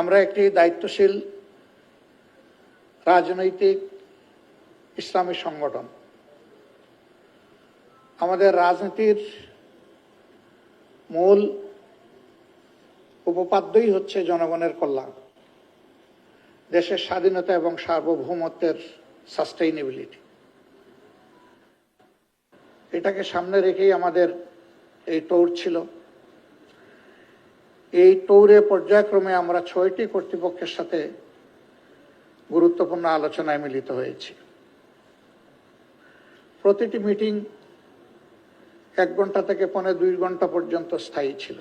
আমরা একটি দায়িত্বশীল রাজনৈতিক ইসলামী সংগঠন। আমাদের রাজনীতির মূল উপপাদ্যই হচ্ছে জনগণের কল্যাণ, দেশের স্বাধীনতা এবং সার্বভৌমত্বের সাস্টেইনেবিলিটি এটাকে সামনে রেখেই আমাদের এই ট্যুর ছিল। এই ট্যুরে পর্যায়ক্রমে আমরা ছয়টি কর্তৃপক্ষের সাথে গুরুত্বপূর্ণ আলোচনায় মিলিত হয়েছি। প্রতিটি মিটিং এক ঘণ্টা থেকে পৌনে দুই ঘণ্টা পর্যন্ত স্থায়ী ছিল।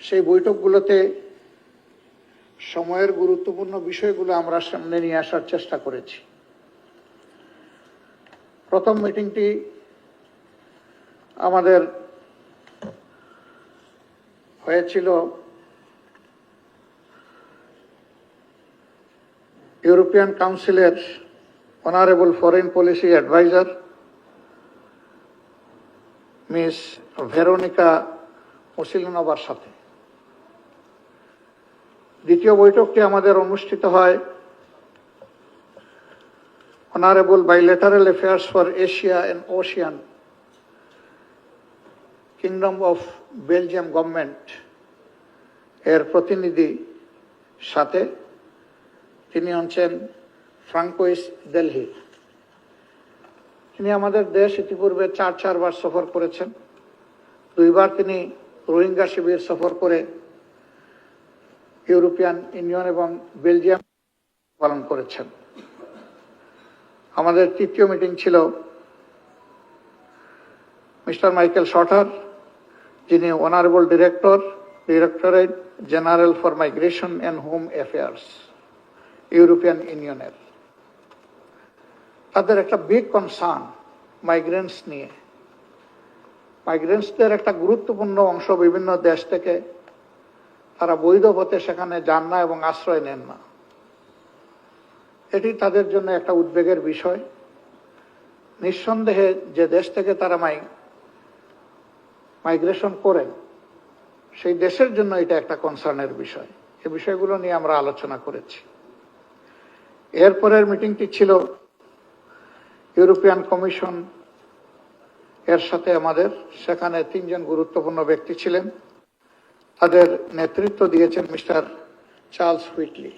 সেই বৈঠকগুলোতে সময়ের গুরুত্বপূর্ণ বিষয়গুলো আমরা সামনে নিয়ে আসার চেষ্টা করেছি। প্রথম মিটিংটি আমাদের হয়েছিল ইউরোপিয়ান কাউন্সিলের honourable foreign policy adviser, miss Veronica মুসিলিনোভার সাথে। দ্বিতীয় বৈঠকটি আমাদের অনুষ্ঠিত হয় honourable bilateral affairs for Asia and Oceania kingdom of Belgium government এর প্রতিনিধি সাথে তিনি হচ্ছেন ফ্রাঙ্কোইস দেলহি তিনি আমাদের দেশ ইতিপূর্বে চার, চারবার সফর করেছেন। দুইবার তিনি রোহিঙ্গা শিবির সফর করে ইউরোপিয়ান ইউনিয়ন এবং বেলজিয়াম পালন করেছেন। আমাদের তৃতীয় মিটিং ছিল মিস্টার মাইকেল শটার যিনি honourable director directorate general for migration and home affairs European ইউনিয়নের তাদের একটা বিগ কনসার্ন মাইগ্রেন্টস নিয়ে। মাইগ্রেন্টসদের একটা গুরুত্বপূর্ণ অংশ বিভিন্ন দেশ থেকে, তারা বৈধ পথে সেখানে যান না এবং আশ্রয় নেন না। এটি তাদের জন্য একটা উদ্বেগের বিষয়। নিঃসন্দেহে যে দেশ থেকে তারা মাই মাইগ্রেশন করেন সেই দেশের জন্য এটা একটা কনসার্নের বিষয়। এ বিষয়গুলো নিয়ে আমরা আলোচনা করেছি। এরপরের মিটিংটি ছিল ইউরোপিয়ান কমিশন। এর সাথে আমাদের সেখানে তিনজন গুরুত্বপূর্ণ ব্যক্তি ছিলেন। তাদের নেতৃত্ব দিয়েছেন মিস্টার চার্লস হুইটলি।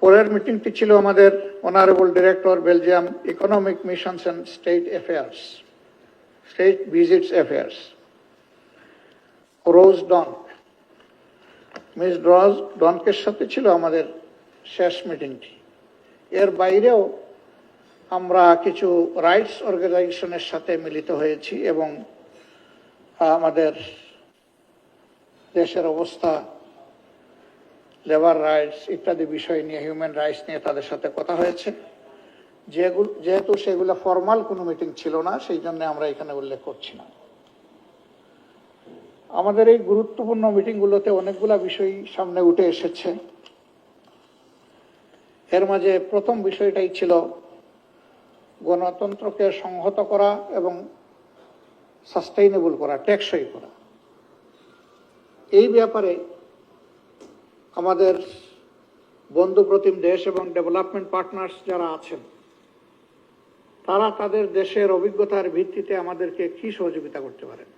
পরের মিটিংটি ছিল আমাদের honourable director, Belgium economic missions and state affairs. State visits affairs Rose Don Miss Rose ডনকের সাথে ছিল আমাদের শেষ মিটিংটি। এর বাইরেও আমরা কিছু রাইটস অর্গানাইজেশনের সাথে মিলিত হয়েছি এবং আমাদের দেশের অবস্থা লেবার রাইটস ইত্যাদি বিষয় নিয়ে হিউম্যান রাইটস নিয়ে তাদের সাথে কথা হয়েছে। যেগুলো যেহেতু সেগুলো ফর্মাল কোনো মিটিং ছিল না, সেই জন্য আমরা এখানে উল্লেখ করছি না। আমাদের এই গুরুত্বপূর্ণ মিটিংগুলোতে অনেকগুলা বিষয় সামনে উঠে এসেছে। এর মাঝে প্রথম বিষয়টাই ছিল গণতন্ত্রকে সংহত করা এবং সাস্টেইনেবল করা, টেকসই করা। এই ব্যাপারে আমাদের বন্ধুপ্রতিম দেশ এবং ডেভেলপমেন্ট পার্টনার্স যারা আছেন তারা তাদের দেশের অভিজ্ঞতার ভিত্তিতে আমাদেরকে কি সহযোগিতা করতে পারেন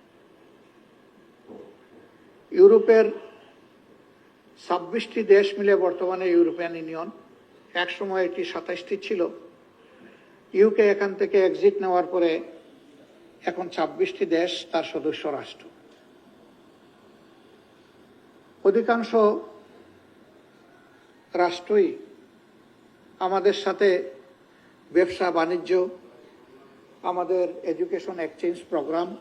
ইউরোপের ছাব্বিশটি দেশ মিলে বর্তমানে ইউরোপিয়ান ইউনিয়ন। একসময় এটি সাতাশটি ছিল। ইউকে এখান থেকে এক্সিট নেওয়ার পরে এখন ছাব্বিশটি দেশ তার সদস্য রাষ্ট্র। অধিকাংশ রাষ্ট্রই আমাদের সাথে ব্যবসা, বাণিজ্য, আমাদের এডুকেশন এক্সচেঞ্জ প্রোগ্রাম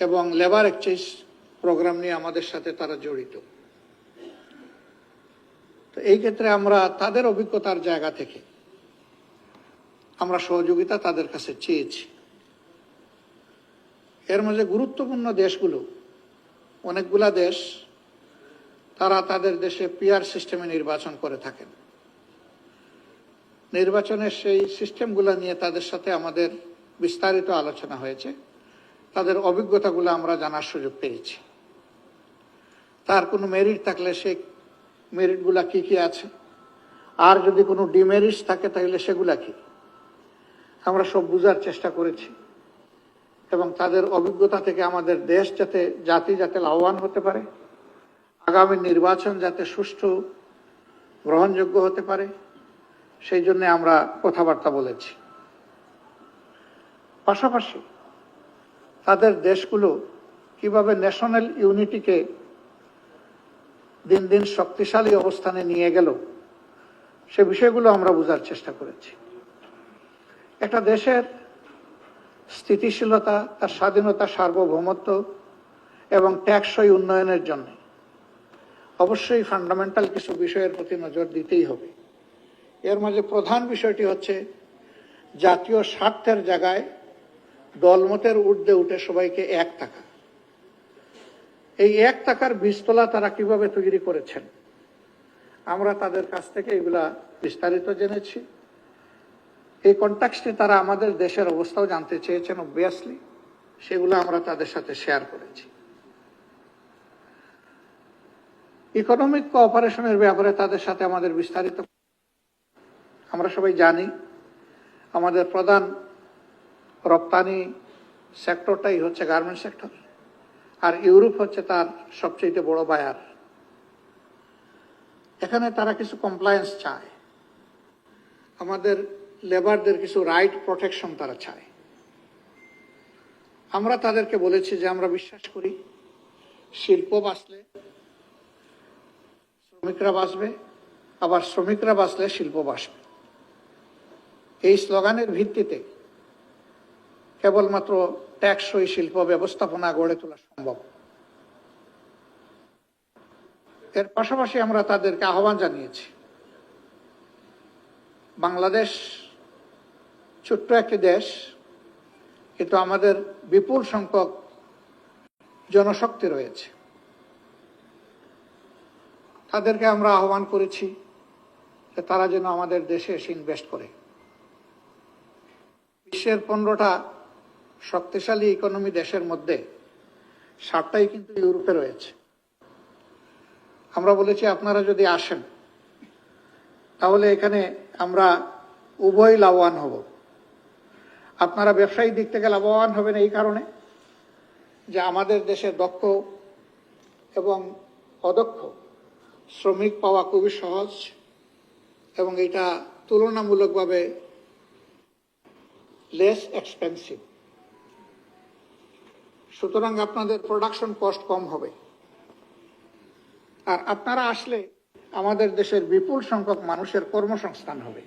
এবং লেবার এক্সচেঞ্জ প্রোগ্রাম নিয়ে আমাদের সাথে তারা জড়িত। তো এই ক্ষেত্রে আমরা তাদের অভিজ্ঞতার জায়গা থেকে আমরা সহযোগিতা তাদের কাছে চেয়েছি। এর মাঝে গুরুত্বপূর্ণ দেশগুলো, অনেকগুলা দেশ, তারা তাদের দেশে পিআর সিস্টেমে নির্বাচন করে থাকেন। নির্বাচনের সেই সিস্টেমগুলো নিয়ে তাদের সাথে আমাদের বিস্তারিত আলোচনা হয়েছে। তাদের অভিজ্ঞতাগুলো আমরা জানার সুযোগ পেয়েছি। তার কোনো মেরিট থাকলে সেই মেরিটগুলা কি কি আছে? আর যদি কোনো ডিমেরিটস থাকে তাহলে সেগুলা কি? আমরা সব বোঝার চেষ্টা করেছি। এবং তাদের অভিজ্ঞতা থেকে আমাদের দেশ যাতে জাতি যাতে লাভবান হতে পারে, আগামী নির্বাচন যাতে সুষ্ঠু, গ্রহণযোগ্য হতে পারে সেই জন্য আমরা কথাবার্তা বলেছি। পাশাপাশি তাদের দেশগুলো কীভাবে ন্যাশনাল ইউনিটিকে দিন দিন শক্তিশালী অবস্থানে নিয়ে গেল, সে বিষয়গুলো আমরা বোঝার চেষ্টা করেছি। একটা দেশের স্থিতিশীলতা, তার স্বাধীনতা, সার্বভৌমত্ব এবং ট্যাক্সই উন্নয়নের জন্য অবশ্যই ফান্ডামেন্টাল কিছু বিষয়ের প্রতি নজর দিতেই হবে। এর মাঝে প্রধান বিষয়টি হচ্ছে জাতীয় স্বার্থের জায়গায় দলমতের ঊর্ধ্বে উঠে সবাইকে এক থাকা এই এক টাকার বীজতলা তারা কীভাবে তৈরি করেছেন? আমরা তাদের কাছ থেকে এগুলা বিস্তারিত জেনেছি। এই কন্ট্যাক্সটে তারা আমাদের দেশের অবস্থাও জানতে চেয়েছেন অবভিয়াসলি সেগুলো আমরা তাদের সাথে শেয়ার করেছি। ইকোনমিক কোঅপারেশনের ব্যাপারে তাদের সাথে আমাদের বিস্তারিত আমরা সবাই জানি আমাদের প্রধান রপ্তানি সেক্টরটাই হচ্ছে গার্মেন্ট সেক্টর আর ইউরোপ হচ্ছে তার সবচেয়ে বড় বায়ার এখানে তারা কিছু কমপ্লায়েন্স চায়। আমাদের লেবারদের কিছু রাইট প্রোটেকশন তারা চায়। আমরা তাদেরকে বলেছি যে আমরা বিশ্বাস করি শিল্প বাঁচলে শ্রমিকরা বাঁচবে, আবার শ্রমিকরা বাঁচলে শিল্প বাঁচবে। এই স্লোগানের ভিত্তিতে কেবলমাত্র ট্যাক্সই শিল্প ব্যবস্থাপনা গড়ে তোলা সম্ভব। এর পাশাপাশি আমরা তাদেরকে আহ্বান জানিয়েছি। বাংলাদেশ ছোট্ট একটি দেশ, কিন্তু আমাদের বিপুল সংখ্যক জনশক্তি রয়েছে। তাদেরকে আমরা আহ্বান করেছি যে তারা যেন আমাদের দেশে এসে ইনভেস্ট করে। বিশ্বের পনেরোটা শক্তিশালী ইকোনমি দেশের মধ্যে সাতটাই কিন্তু ইউরোপে রয়েছে। আমরা বলেছি, আপনারা যদি আসেন, তাহলে এখানে আমরা উভয় লাভবান হব। আপনারা ব্যবসায়ী দিক থেকে লাভবান হবেন এই কারণে যে আমাদের দেশে দক্ষ এবং অদক্ষ শ্রমিক পাওয়া খুবই সহজ এবং এটা তুলনামূলকভাবে লেস এক্সপেন্সিভ সুতরাং আপনাদের প্রোডাকশন কস্ট কম হবে। আর আপনারা আসলে আমাদের দেশের বিপুল সংখ্যক মানুষের কর্মসংস্থান হবে।